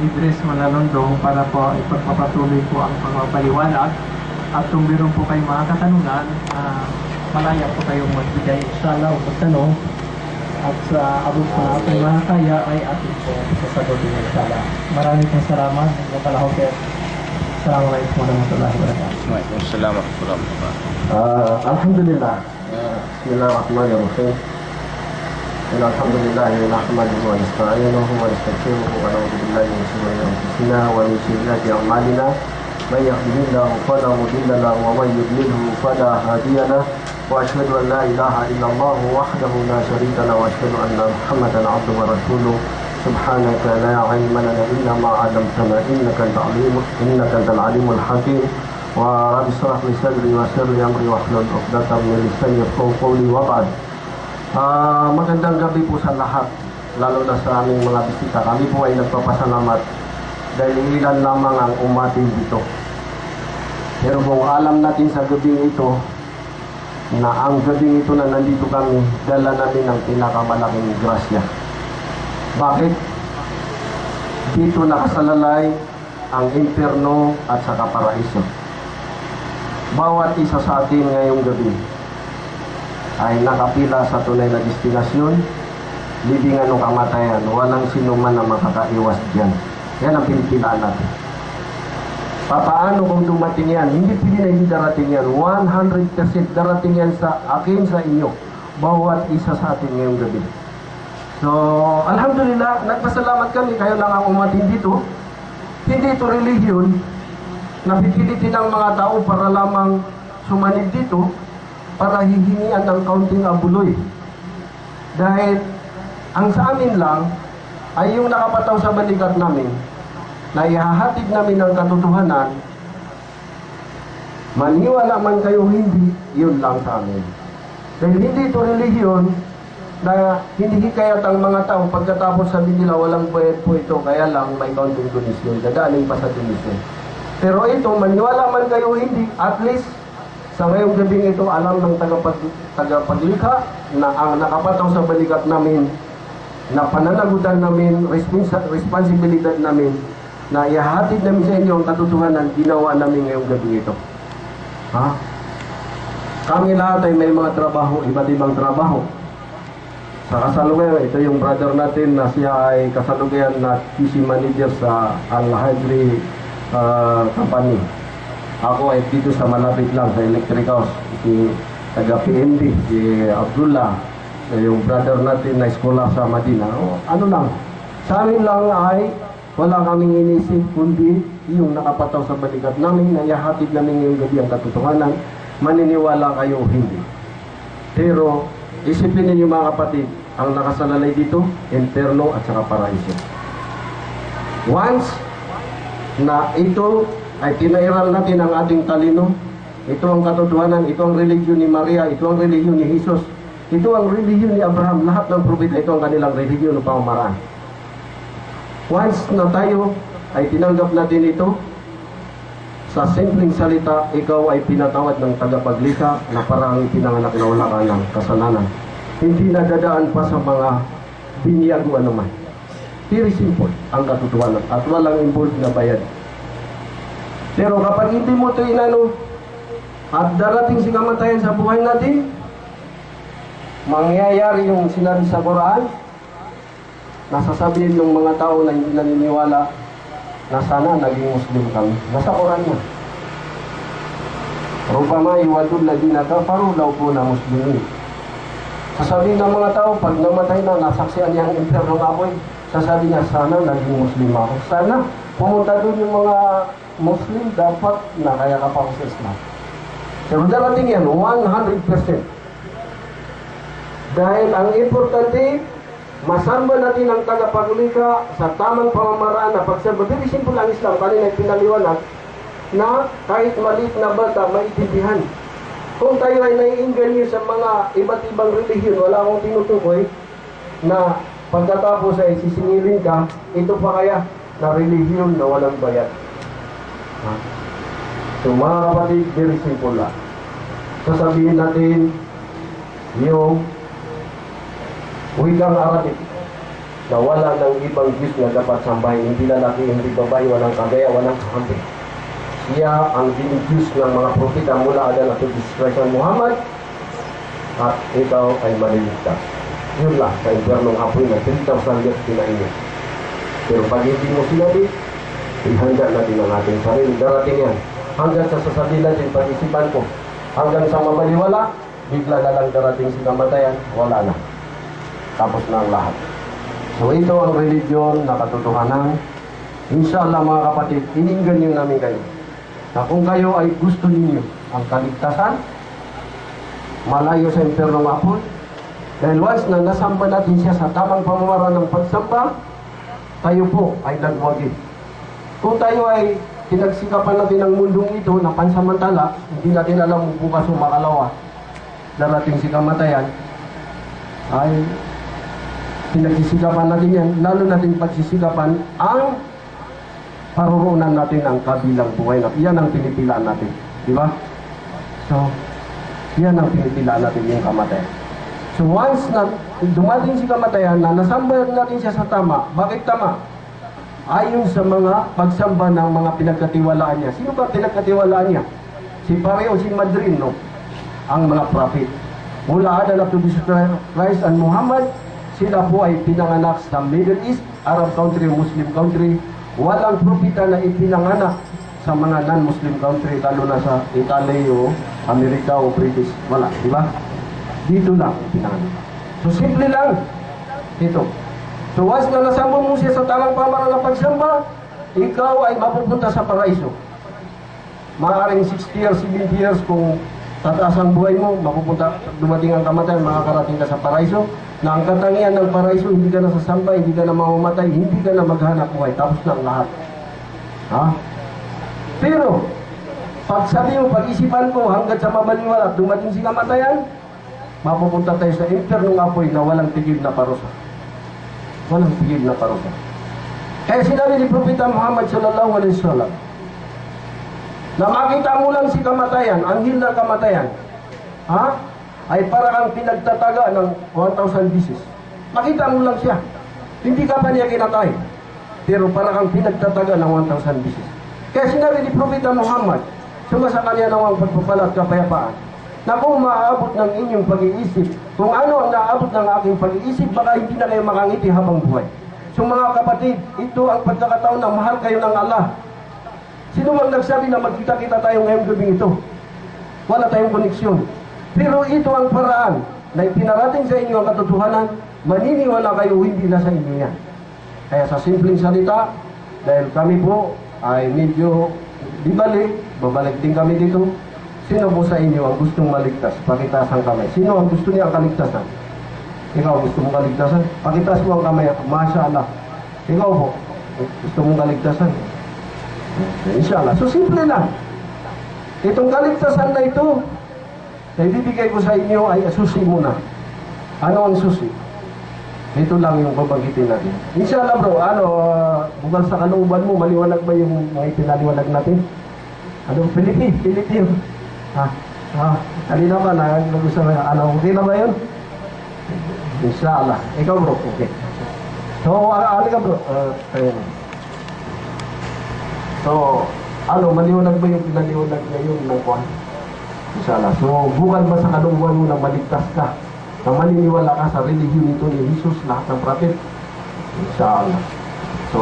Idris Malalondong para po ipagpapatuloy po ang pagpapaliwanag. At kung meron po kayong mga katanungan, uh, malaya po kayong magbigay inshallah o pagtanong. At sa uh, abot po natin mga kaya ay atin po sasagutin inshallah. Maraming pong salamat. Hanggang pala ho, sir. Eh. Assalamualaikum warahmatullahi wabarakatuh. Waalaikumsalam warahmatullahi wabarakatuh. Alhamdulillah. Bismillahirrahmanirrahim. إن الحمد لله نحمده ونستعينه ونستغفره ونعوذ بالله من شرور أنفسنا ومن سيئات أعمالنا. من يهده الله فلا مضل له ومن يضلله فلا هادي له. وأشهد أن لا إله إلا الله وحده لا شريك له وأشهد أن محمدا عبده ورسوله. سبحانك لا علم لنا إلا ما علمتنا إنك أنت العليم إنك أنت العليم الحكيم. ورب اشرح لي صدري ويسر لي امري واحلل عقدة من لساني يفقهوا قولي. وبعد. Ah, magandang gabi po sa lahat, lalo na sa aming mga bisita. Kami po ay nagpapasalamat dahil ilan lamang ang umating dito. Pero kung alam natin sa gabing ito, na ang gabing ito na nandito kami, dala namin ang pinakamalaking grasya. Bakit? Dito nakasalalay ang impyerno at saka paraiso bawat isa sa atin ngayong gabi ay nakapila sa tunay na destinasyon, libingan o kamatayan. Walang sino man na makakaiwas dyan. Yan ang pinipilaan natin. Papaano kung dumating yan? Hindi pili na hindi darating yan. 100% darating yan sa akin, sa inyo. Bawat isa sa atin ngayong gabi. So, Alhamdulillah, nagpasalamat kami. Kayo lang ang umating dito. Hindi ito religion, napipilitin ang mga tao para lamang sumanib dito para hihingian ng kaunting abuloy. Dahil ang sa amin lang ay yung nakapataw sa balikat namin na ihahatid namin ng katotohanan maniwala man kayo hindi, yun lang sa amin. Dahil hindi ito relihiyon na hindi hikayat ang mga tao pagkatapos sabi nila walang bayad po ito kaya lang may kaunting donisyon, dadaanin pa sa donisyon. Pero ito, maniwala man kayo hindi, at least sa ngayong gabing ito, alam ng tagapag, tagapaglikha na ang nakapataw sa balikat namin, na pananagutan namin, responsa, responsibilidad namin, na ihahatid namin sa inyo ang katotohanan, ginawa namin ngayong gabi ito. Ha? Kami lahat ay may mga trabaho, iba't ibang trabaho. Sa kasalukuyan, ito yung brother natin na siya ay kasalukuyan na QC manager sa Al-Hadri uh, company. Ako ay dito sa malapit lang sa electric house. Si taga PND, si Abdullah, yung brother natin na eskola sa Madina. O, ano lang, sa amin lang ay wala kaming inisip kundi yung nakapataw sa balikat namin na ihahatid namin ngayong gabi ang katotohanan. Maniniwala kayo hindi. Pero isipin ninyo mga kapatid, ang nakasalalay dito, interno at saka paraiso. Once na ito ay pinairal natin ang ating talino. Ito ang katotohanan, ito ang religiyon ni Maria, ito ang religiyon ni Jesus, ito ang religiyon ni Abraham, lahat ng propeta, ito ang kanilang religiyon ng pamamaraan. Once na tayo ay tinanggap natin ito, sa simpleng salita, ikaw ay pinatawad ng tagapaglikha na parang pinanganak na wala ka ng kasalanan. Hindi nadadaan pa sa mga binyag o anuman. Very simple ang katotohanan at walang involved na bayad. Pero kapag hindi mo ito inano at darating si kamatayan sa buhay natin, mangyayari yung sinabi sa Quran, nasasabihin ng mga tao na hindi naniniwala na sana naging Muslim kami. Nasa Quran yan. Rubama iwadul ladina kafaru law kuna muslimin. Sasabihin ng mga tao, pag namatay na, nasaksiyan niya ang impyerno ng apoy, sasabi niya, sana naging Muslim ako. Sana, pumunta doon yung mga Muslim, dapat nakaya ka pa ako sa Islam. Pero darating yan, 100%. Dahil ang importante, masamba natin ang tagapaglika sa tamang pamamaraan na pagsamba. Very simple ang Islam, kanina pinaliwanag, na kahit maliit na bata, maitindihan. Kung tayo ay naiinganyo sa mga iba't ibang relihiyon, wala akong tinutukoy na pagkatapos ay sisingilin ka, ito pa kaya na relihiyon na walang bayad. So mga kapatid, very simple lang. Sasabihin natin yung wikang Arabic. na wala ng ibang Diyos na dapat sambahin, hindi lalaki, hindi babae, walang kagaya, walang kakampi. Siya ang dining Diyos ng mga propeta mula Adan at Jesus ang Muhammad at ikaw ay maliligtas. Yun lang, sa impyernong apoy na 3,000 years kinainyo. Pero pag hindi mo sinabi, ihanda natin ang ating sarili. Darating yan. Hanggang sa sasabihin natin, pag-isipan ko, hanggang sa mabaliwala, bigla na lang darating si kamatayan, wala na. Tapos na ang lahat. So ito ang religion na katotohanan. Inshallah mga kapatid, ininggan niyo namin kayo. Na kung kayo ay gusto ninyo ang kaligtasan, malayo sa impyernong apoy, dahil once na nasamba natin siya sa tamang pamamaraan ng pagsamba, tayo po ay nagwagi. Kung tayo ay pinagsikapan natin ang mundong ito na pansamantala, hindi natin alam kung bukas o makalawa, darating si kamatayan, ay pinagsisikapan natin yan, lalo natin pagsisikapan ang paruroonan natin ang kabilang buhay na yan ang pinipilaan natin. Di ba? So, yan ang pinipilaan natin yung kamatayan. So once na dumating si kamatayan na nasamba natin siya sa tama, bakit tama? Ayon sa mga pagsamba ng mga pinagkatiwalaan niya. Sino ba pinagkatiwalaan niya? Si Pareo, si Madrin, no? Ang mga prophet. Mula Adan up to Jesus Christ and Muhammad, sila po ay pinanganak sa Middle East, Arab country, Muslim country. Walang propeta na ipinanganak sa mga non-Muslim country, lalo na sa Italy o Amerika o British. Wala, di ba? Dito lang pinanganak. So simple lang. Ito. So once na nasama mo siya sa tamang pamaraan ng pagsamba, ikaw ay mapupunta sa paraiso. Maaaring 60 years, 70 years kung tataas ang buhay mo, mapupunta, dumating ang kamatayan, makakarating ka sa paraiso, na ang katangian ng paraiso, hindi ka na sasamba, hindi ka na mamamatay, hindi ka na maghanap buhay, tapos na ang lahat. Ha? Pero, pag sabi mo, pag-isipan ko, hanggat sa mabaliwala, dumating si kamatayan, mapupunta tayo sa impyernong apoy na walang tigil na parusa. Walang tigil na parusa. Kaya sinabi ni Propeta Muhammad sallallahu alaihi wasallam na makita mo lang si kamatayan, ang ng kamatayan, ha? Ay para kang pinagtataga ng 1,000 bisis. Makita mo lang siya. Hindi ka pa niya kinatay. Pero para kang pinagtataga ng 1,000 bisis. Kaya sinabi ni Propeta Muhammad, suma sa kanya nawang pagpapala at kapayapaan, na kung maaabot ng inyong pag-iisip, kung ano ang naabot ng aking pag-iisip, baka hindi na kayo makangiti habang buhay. So mga kapatid, ito ang pagkakataon na mahal kayo ng Allah. Sino mang nagsabi na magkita-kita tayo ngayong gabing ito? Wala tayong koneksyon. Pero ito ang paraan na ipinarating sa inyo ang katotohanan, maniniwala kayo hindi na sa inyo yan. Kaya sa simpleng salita, dahil kami po ay medyo di balik, babalik din kami dito. Sino po sa inyo ang gustong maligtas? Pakitasan kami. Sino ang gusto niya ang kaligtasan? Ikaw, gusto mong kaligtasan? Pakitas mo ang kamay. Masya Allah. Ikaw po, gusto mong kaligtasan? Inshallah. So, simple lang. Itong kaligtasan na ito, na ibibigay ko sa inyo ay susi muna. Ano ang susi? Ito lang yung babanggitin natin. Inshallah bro, ano, bukal sa kalooban mo, maliwanag ba yung mga ipinaliwanag natin? Ano, Pilipin, Pilipin. Ha? Ha? Kanina ba na, gusto mo, ano, okay na ba yun? Inshallah. Ikaw bro, okay. So, ano ka bro? Uh, ayun. So, ano, maliwanag ba yung pinaliwanag ngayon ng kwan? Inshallah. So, bukal ba sa kalungkuhan mo na maligtas ka? Na maniniwala ka sa relihiyon nito ni Jesus, lahat ng prophet? Inshallah. So,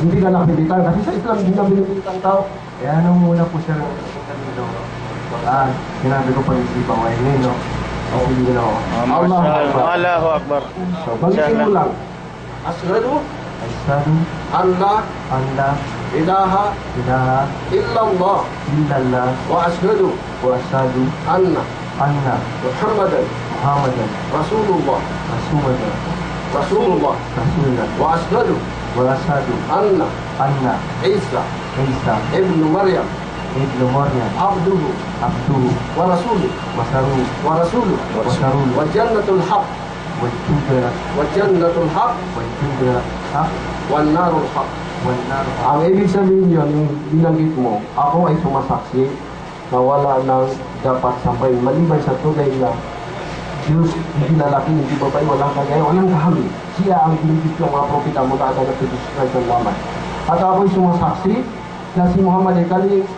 hindi ka napilitan. Kasi sa Islam, hindi na binipilitan tao. Kaya nung muna po siya nagpunta ah, sinabi ko pag-isipan ko, ayun, no? Oo, hindi na ako. Allah Akbar. Allahu Akbar. So, banggitin mo lang. An la an la ilaha. Ilaha. Illallah. Illallah. Wa asradu wa asyadu anna. Anna. Muhammadan. Muhammadan. Rasulullah. Rasulullah. Rasulullah. Rasulullah. Wa asradu wa asyadu anna. Anna. Isa. Isa. Ibn Maryam ibnu Maryam abduhu abduhu wa rasuluh wa saru wa rasuluh. Wa sarul wa jannatul haq wa tubra wa jannatul haq wa tubra haq. Wan narul haq wa nar Ang ibig sabihin yun, yung binanggit mo, ako ay sumasaksi na wala nang dapat sampayin maliban sa tunay na Diyos, hindi lalaki, hindi babae, walang kagaya, walang kahamil. Siya ang binibig ng mga propeta mula sa Jesus Christ ng Muhammad. At ako'y sumasaksi na si Muhammad ay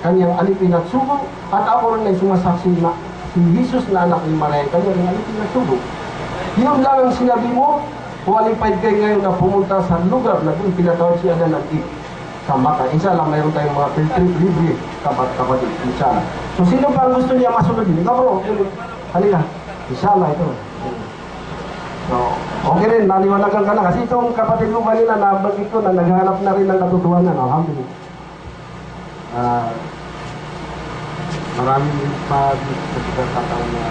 kanyang alipin at at ako rin ay sumasaksi na si Jesus na anak ni Maria ay kanyang alipin at sugo. Yun lang ang sinabi mo, qualified kayo ngayon na pumunta sa lugar na doon pinatawag siya na nag sa Maka. Isa lang, mayroon tayong mga field libre kapat kapatid. Lang. So sino pa gusto niya masunod din? Ikaw bro, halika. Lang ito. So, okay rin, naliwanagan ka na. Kasi itong kapatid ko kanina, nabagit ko na naghanap na rin ng katotohanan. Alhamdulillah. Ah, maraming pa sa pagkakataon na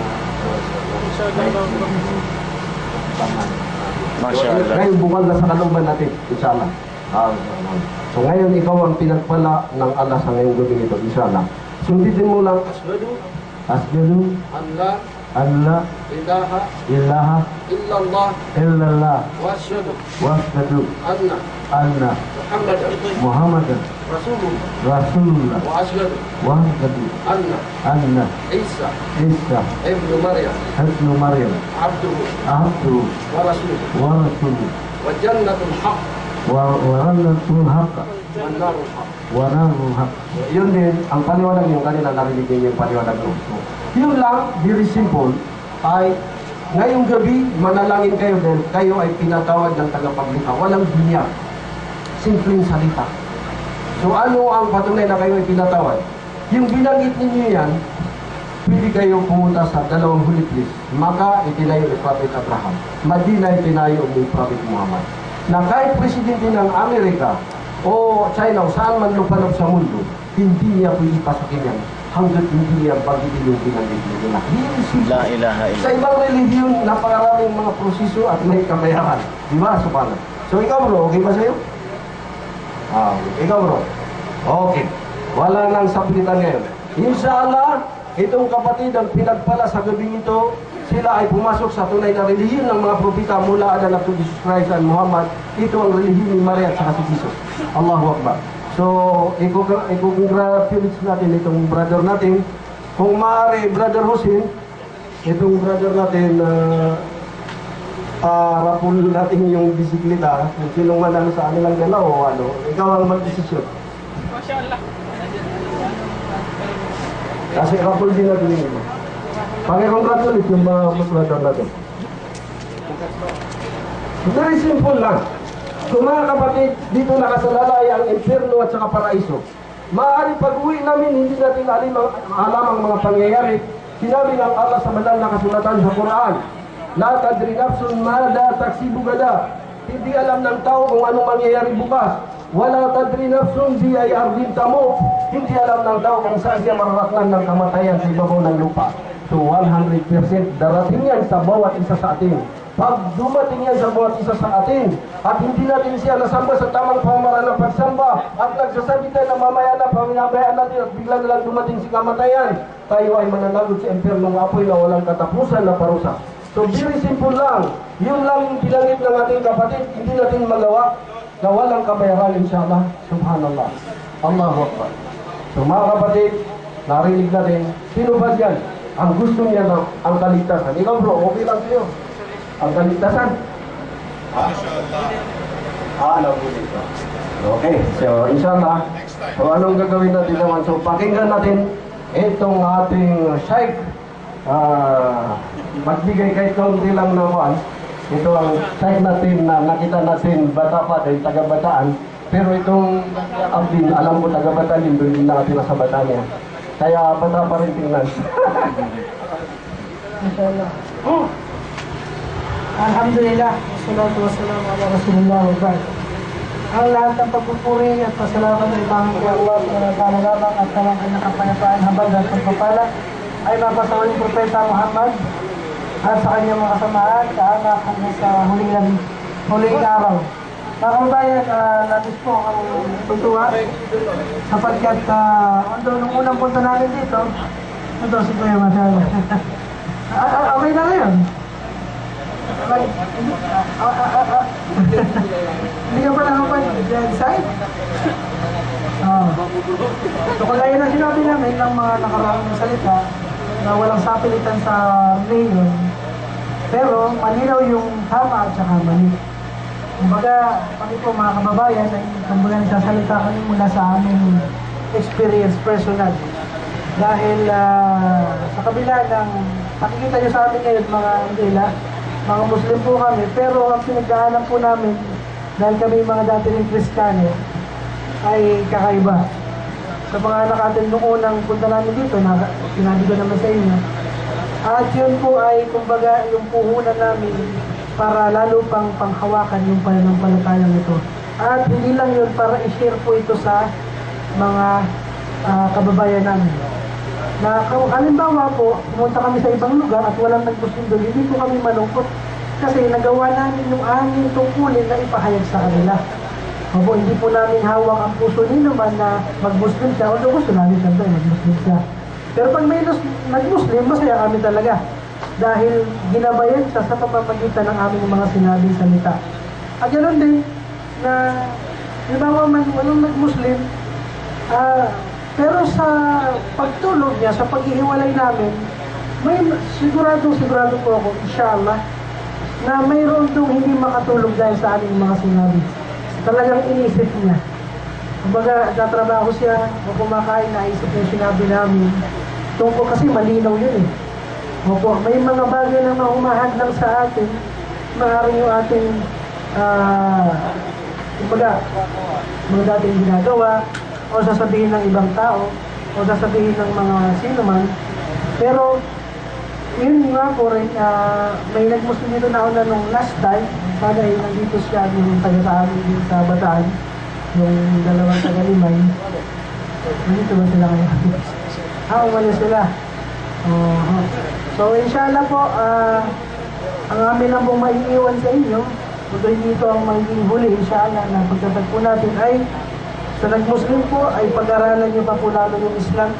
Masya Allah. Ngayon, bukal na sa kalooban natin, inshallah. Ah, so ngayon, ikaw ang pinagpala ng Allah sa ngayong gabi nito, inshallah. Sunditin mo lang, Asgadu, Asgadu, Allah Allah, ilaha ilaha, illallah illallah, wa asyhadu wasgadu, anna anna, Muhammadan Muhammadan, rasulullah Rasulullah, wa asyhadu wasgadu, anna anna, Isa Isa, ibnu Maryam Ibnu Maryam, abduhu Abdu, wa rasuluhu wa Rasuluh, wa jannatul haq wa waranatul haqqa, wa narul haq wa narul haqq. Yun din, ang paliwanag yung kanina yun lang, very simple, ay ngayong gabi, manalangin kayo dahil kayo ay pinatawad ng tagapaglikha. Walang binya. Simpleng salita. So ano ang patunay na kayo ay pinatawad? Yung binanggit ninyo yan, pwede kayo pumunta sa dalawang huli place. Maka, itinayo ni Prophet Abraham. Madina, itinayo ni Prophet Muhammad. Na kahit presidente ng Amerika o China o saan man lupanap sa mundo, hindi niya pwede pasukin yan hanggat hindi niya bagitin yung binanggit nila. La ilaha Sa illallah. ibang relihiyon, napakaraming mga proseso at may kabayaran. Di ba? So, paano? So, ikaw bro, okay ba sa'yo? Ah, ikaw bro. Okay. Wala nang sablitan ngayon. Inshallah, itong kapatid ang pinagpala sa gabing ito, sila ay pumasok sa tunay na relihiyon ng mga propita mula Adan to Jesus Christ and Muhammad. Ito ang relihiyon ni Maria at saka si Jesus. Allahu Akbar. So, i-congratulate natin itong brother natin. Kung maaari, brother Hussein, itong brother natin na uh, rapul natin yung bisikleta, kung sinong manalo sa kanilang dalaw o ano, ikaw ang mag-desisyon. Kasi rapul din natin yung iba. Pakicongratulate yung mga brother natin. Very simple lang. Kung mga kapatid, dito nakasalalay ang impyerno at saka paraiso. Maaari pag-uwi namin, hindi natin alim ang, alam ang mga pangyayari. Sinabi ng Allah sa banal na kasulatan sa Quran, La tadri nafsun mada taksibu gada. Hindi alam ng tao kung anong mangyayari bukas. Wala tadri nafsun di ay ardin tamot. Hindi alam ng tao kung saan siya mararatnan ng kamatayan sa ibabaw ng lupa. So 100% darating yan sa bawat isa sa atin. Pag dumating yan sa bawat isa sa atin, at hindi natin siya nasamba sa tamang pamamaraan ng pagsamba, at nagsasabi tayo na mamaya na paminabayaan natin at bigla na lang dumating si kamatayan, tayo ay mananagod sa impyernong apoy na walang katapusan na parusa. So very simple lang. Yun lang pinangit ng ating kapatid, hindi natin magawa na walang kabayaran inshallah. Subhanallah. Allahu Akbar. So mga kapatid, narinig natin, sino ba yan? Ang gusto niya ng ang kaligtasan. Ikaw bro, okay lang sa'yo. Ang kaligtasan. Ah, alam ko dito. Okay, so inshallah, so anong gagawin natin naman? So pakinggan natin itong ating Sheikh. Ah, magbigay kahit kaunti lang na kuan. Ito ang Sheikh natin na nakita natin bata pa dahil taga-bataan. Pero itong Abdin, alam ko taga-bataan din, doon din natin nasa bataan niya. Kaya bata pa rin tingnan. Inshallah. Alhamdulillah. Wassalatu wassalamu ala rasulullah wa ba'd. Ang lahat ng pagpupuri at pasalamat ay tanging kay Allah sa nagkalagabang at tawang kanyang kapayapaan habang at pagpapala ay mapasawa ng Propeta Muhammad at sa kanyang mga kasamahan kaanak hanggang sa huling, huling araw. Mga kababayan, uh, labis po ang tutuwa sapagkat uh, although nung unang punta namin dito, ito si Kuya. Ah, ah, okay na ngayon. Ah, ah, ah, ah. Hindi ka pa nakapag-decide? Oo. So, kagaya na sinabi namin ng mga nakaraang salita na walang sapilitan sa religion, Pero malinaw yung tama at saka mali. Kumbaga, kami po mga kababayan, ay kumbaga nagsasalita kami mula sa aming experience personal. Dahil ah, sa kabila ng nakikita nyo sa amin ngayon mga Angela, mga Muslim po kami, pero ang pinagdaanan po namin dahil kami mga dati rin Kristiyano ay kakaiba. Sa mga nakatin nung unang punta namin dito, na, sinabi ko naman sa inyo, at yun po ay kumbaga yung puhunan namin para lalo pang panghawakan yung pananampalatayang ito. At hindi lang yun para i-share po ito sa mga ah, kababayan namin. Na kung halimbawa po, pumunta kami sa ibang lugar at walang nagmuslim doon, hindi po kami malungkot. Kasi nagawa namin yung aming tungkulin na ipahayag sa kanila. Opo, hindi po namin hawak ang puso ni naman na mag-Muslim siya. Although gusto namin siyempre mag-Muslim siya. Pero pag may nag-Muslim, masaya kami talaga. Dahil ginabayan siya sa pamamagitan ng aming mga sinabing salita. At ganoon din, na halimbawa man walang nag-Muslim, ah, pero sa pagtulog niya, sa paghihiwalay namin, may sigurado, sigurado po ako, inshallah, na mayroon dong hindi makatulog dahil sa aming mga sinabi. Talagang inisip niya. Kumbaga, tatrabaho siya o kumakain, naisip niya sinabi namin. Tungkol kasi malinaw yun eh. Opo, may mga bagay na maumahad lang sa atin, maaaring yung ating, ah, kumbaga, mga dating ginagawa, o sasabihin ng ibang tao, o sasabihin ng mga sino man. Pero, yun nga po rin, ah, may nagmuslim dito na una nung last time, sana ay nandito siya yung taga sa amin din sa Bataan, yung dalawang taga-limay. Nandito ba sila kayo? ah, umalis sila. Oo. so, inshallah po, ah, ang amin lang pong maiiwan sa inyo, kung hindi ito ang magiging huli, inshallah, na pagtatagpo natin ay sa nag-Muslim po ay pag-aralan niyo pa po lalo yung Islam.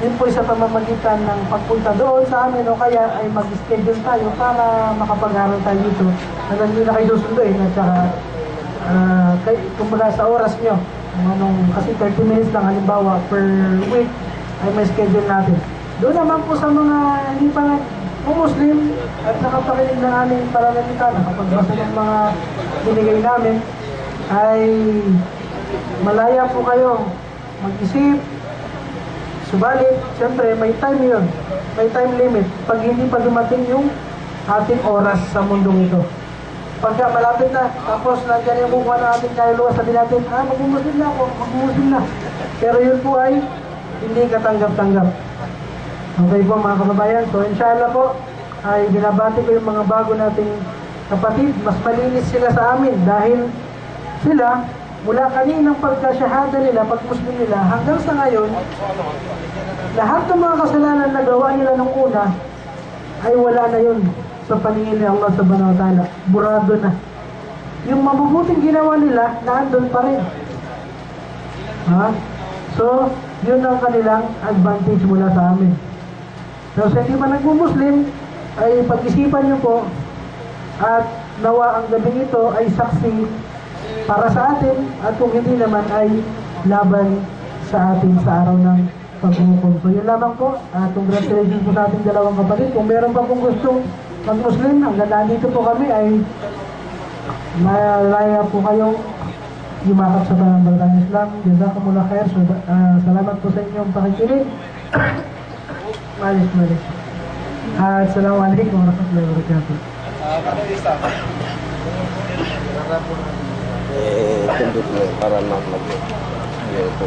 Yun po sa pamamagitan ng pagpunta doon sa amin o kaya ay mag-schedule tayo para makapag-aral tayo dito. Na hindi na kayo susunduin at saka ah, kay, kumbaga sa oras nyo. Anong, kasi 30 minutes lang halimbawa per week ay may schedule natin. Doon naman po sa mga hindi pa Muslim at nakapakinig ng aming paranamita, nakapagbasa ng mga binigay namin, ay malaya po kayo mag-isip. Subalit, siyempre, may time yun. May time limit. Pag hindi pa dumating yung ating oras sa mundong ito. Pagka malapit na, tapos nandiyan yung bukuha ng ating kaluluwa, sabi natin, ah, mag-Muslim na ako, mag-Muslim na. Pero yun po ay hindi katanggap-tanggap. Okay po mga kababayan, so inshallah po ay binabati ko yung mga bago nating kapatid. Mas malinis sila sa amin dahil sila mula kaninang pagkasyahada nila, pag-Muslim nila, hanggang sa ngayon, lahat ng mga kasalanan na gawa nila nung una ay wala na yun sa paningin ni Allah subhanahu wa ta'ala. Burado na. Yung mabubuting ginawa nila, naandun pa rin. Ha? So, yun ang kanilang advantage mula sa amin. So, sa hindi pa nagmo-Muslim, ay pag-isipan niyo po at nawa ang gabing ito ay saksi para sa atin at kung hindi naman ay laban sa atin sa araw ng paghukom. So yun lamang po. At congratulations po sa ating dalawang kapatid. Kung meron pa pong gustong mag-Muslim, hanggang nandito po kami ay malaya po kayong yumakap sa panambalatang Islam. Jazakumullah khair. So, ah, salamat po sa inyong pakikinig. malis, malis. At Assalamualaikum warahmatullahi wabarakatuh. Eh, tunduk mo para mag mag- Yun po.